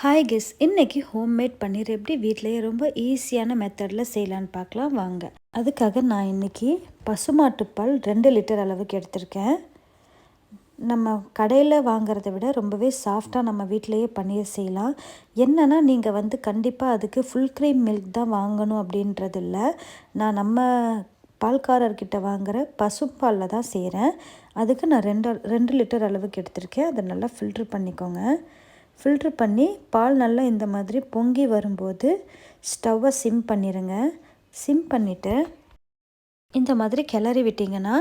Hi guys இன்னைக்கு homemade paneer எப்படி வீட்டிலேயே ரொம்ப ஈஸியான மெத்தடில் செய்யலான்னு பார்க்கலாம். வாங்க. அதுக்காக நான் இன்னைக்கு பசுமாட்டுப்பால் ரெண்டு லிட்டர் அளவுக்கு எடுத்திருக்கேன். நம்ம கடையில் வாங்குறத விட ரொம்பவே சாஃப்டாக நம்ம வீட்டிலையே பன்னீர் செய்யலாம். என்னென்னா நீங்கள் வந்து கண்டிப்பாக அதுக்கு ஃபுல் க்ரீம் மில்க் தான் வாங்கணும் அப்படின்றது இல்லை. நான் நம்ம பால்காரர்கிட்ட வாங்குகிற பசுப்பாலில் தான் செய்கிறேன் அதுக்கு நான் ரெண்டு ரெண்டு லிட்டர் அளவுக்கு எடுத்திருக்கேன். அதை நல்லா ஃபில்ட்ரு பண்ணிக்கோங்க. ஃபில்ட்ரு பண்ணி பால் நல்லா இந்த மாதிரி பொங்கி வரும்போது ஸ்டவ்வை சிம் பண்ணிடுங்க சிம் பண்ணிவிட்டு இந்த மாதிரி கிளறி விட்டிங்கன்னா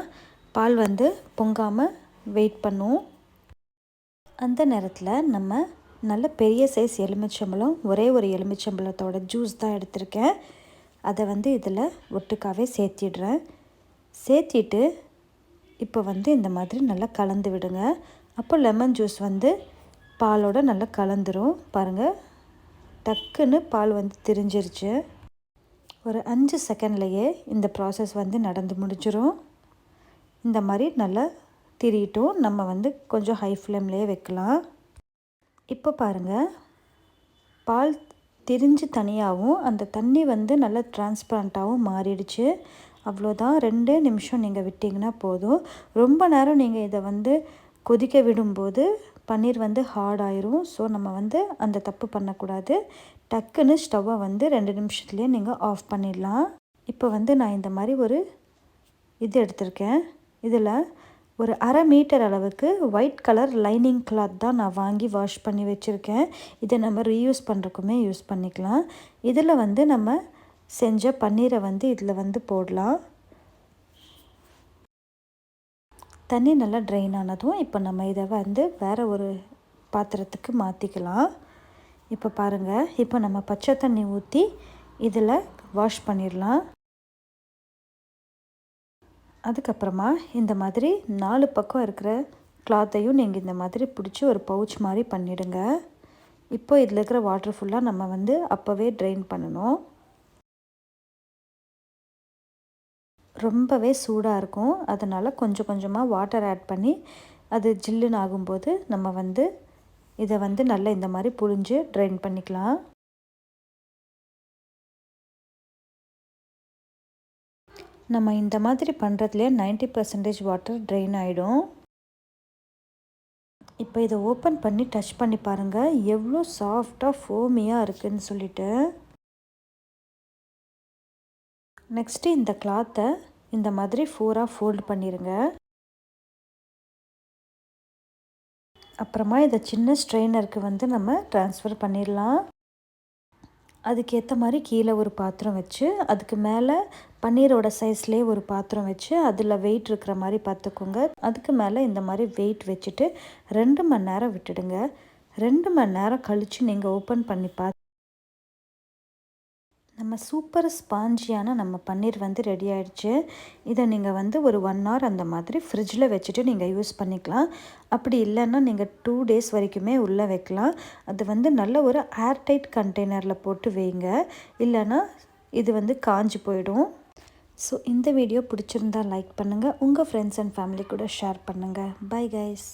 பால் வந்து பொங்காமல் வெயிட் பண்ணும். அந்த நேரத்தில் நம்ம நல்ல பெரிய சைஸ் எலுமிச்சம்பழம் ஒரே ஒரு எலுமிச்சம்பழத்தோட ஜூஸ் தான் எடுத்திருக்கேன். அதை வந்து இதில் ஒட்டுக்காவே சேர்த்திடுறேன். சேர்த்திட்டு இப்போ வந்து இந்த மாதிரி நல்லா கலந்து விடுங்க. அப்போ லெமன் ஜூஸ் வந்து பாலோட நல்லா கலந்துரும். பாருங்கள் டக்குன்னு பால் வந்து திரிஞ்சிருச்சு. ஒரு அஞ்சு செகண்ட்லேயே இந்த ப்ராசஸ் வந்து நடந்து முடிஞ்சிடும் இந்த மாதிரி நல்லா திரிட்டும். நம்ம வந்து கொஞ்சம் ஹை ஃப்ளேம்லேயே வைக்கலாம். இப்போ பாருங்கள் பால் திரிஞ்சு தனியாகவும் அந்த தண்ணி வந்து நல்லா டிரான்ஸ்பரண்ட்டாகவும் மாறிடுச்சு. அவ்வளோதான். ரெண்டே நிமிஷம் நீங்கள் விட்டிங்கன்னா போதும். ரொம்ப நேரம் நீங்கள் இதை வந்து கொதிக்க விடும்போது பன்னீர் வந்து ஹார்ட் ஆயிரும். ஸோ நம்ம வந்து அந்த தப்பு பண்ணக்கூடாது. டக்குன்னு ஸ்டவ்வை வந்து ரெண்டு நிமிஷத்துலேயே நீங்கள் ஆஃப் பண்ணிடலாம். இப்போ வந்து நான் இந்த மாதிரி ஒரு இது எடுத்திருக்கேன். இதில் ஒரு அரை மீட்டர் அளவுக்கு ஒயிட் கலர் லைனிங் கிளாத் தான் நான் வாங்கி வாஷ் பண்ணி வச்சுருக்கேன். இதை நம்ம ரீயூஸ் பண்ணுறக்குமே யூஸ் பண்ணிக்கலாம். இதில் வந்து நம்ம செஞ்ச பன்னீரை வந்து இதில் வந்து போடலாம். தண்ணி நல்லா ட்ரைன் ஆனதும் இப்போ நம்ம இதை வந்து வேறு ஒரு பாத்திரத்துக்கு மாற்றிக்கலாம் இப்போ பாருங்கள் இப்போ நம்ம பச்சை தண்ணி ஊற்றி இதில் வாஷ் பண்ணிடலாம். அதுக்கப்புறமா இந்த மாதிரி நாலு பக்கம் இருக்கிற கிளாத்தையும் நீங்கள் இந்த மாதிரி பிடிச்சி ஒரு பவுச் மாதிரி பண்ணிவிடுங்க இப்போ இதில் இருக்கிற வாட்டர் ஃபுல்லாக நம்ம வந்து அப்போவே ட்ரைன் பண்ணணும். ரொம்பவே சூடாக இருக்கும். அதனால் கொஞ்சம் கொஞ்சமாக வாட்டர் ஆட் பண்ணி அது ஜில்லுன்னு ஆகும்போது நம்ம வந்து இதை வந்து நல்லா இந்த மாதிரி புழிஞ்சு ட்ரைன் பண்ணிக்கலாம். நம்ம இந்த மாதிரி பண்ணுறதுலேயே நைன்ட்டி பர்சன்டேஜ் வாட்டர் ட்ரெயின் ஆகிடும் இப்போ இதை ஓப்பன் பண்ணி டச் பண்ணி பாருங்கள் எவ்வளோ சாஃப்டாக ஃபோமியாக இருக்குதுன்னு சொல்லிட்டு. நெக்ஸ்ட்டு இந்த கிளாத்தை இந்த மாதிரி ஃபோராக ஃபோல்டு பண்ணிடுங்க அப்புறமா இதை சின்ன ஸ்ட்ரெயினருக்கு வந்து நம்ம ட்ரான்ஸ்ஃபர் பண்ணிடலாம். அதுக்கேற்ற மாதிரி கீழே ஒரு பாத்திரம் வச்சு அதுக்கு மேலே பன்னீரோட சைஸ்லேயே ஒரு பாத்திரம் வச்சு அதில் வெயிட் இருக்கிற மாதிரி பார்த்துக்கோங்க. அதுக்கு மேலே இந்த மாதிரி வெயிட் வச்சுட்டு ரெண்டு மணி நேரம் விட்டுடுங்க. ரெண்டு மணி நேரம் கழித்து நீங்கள் ஓப்பன் பண்ணி பார்த்து நம்ம சூப்பர் ஸ்பாஞ்சியான நம்ம பன்னீர் வந்து ரெடி ஆகிடுச்சு இதை நீங்கள் வந்து ஒரு ஒன் ஹவர் அந்த மாதிரி ஃப்ரிட்ஜில் வச்சுட்டு நீங்கள் யூஸ் பண்ணிக்கலாம். அப்படி இல்லைன்னா நீங்கள் டூ டேஸ் வரைக்குமே உள்ளே வைக்கலாம். அது வந்து நல்ல ஒரு ஏர்டைட் கண்டெய்னரில் போட்டு வைங்க. இல்லைன்னா இது வந்து காஞ்சி போயிடும். ஸோ இந்த வீடியோ பிடிச்சிருந்தா லைக் பண்ணுங்கள் உங்கள் ஃப்ரெண்ட்ஸ் அண்ட் ஃபேமிலி கூட ஷேர் பண்ணுங்கள் பை கைஸ்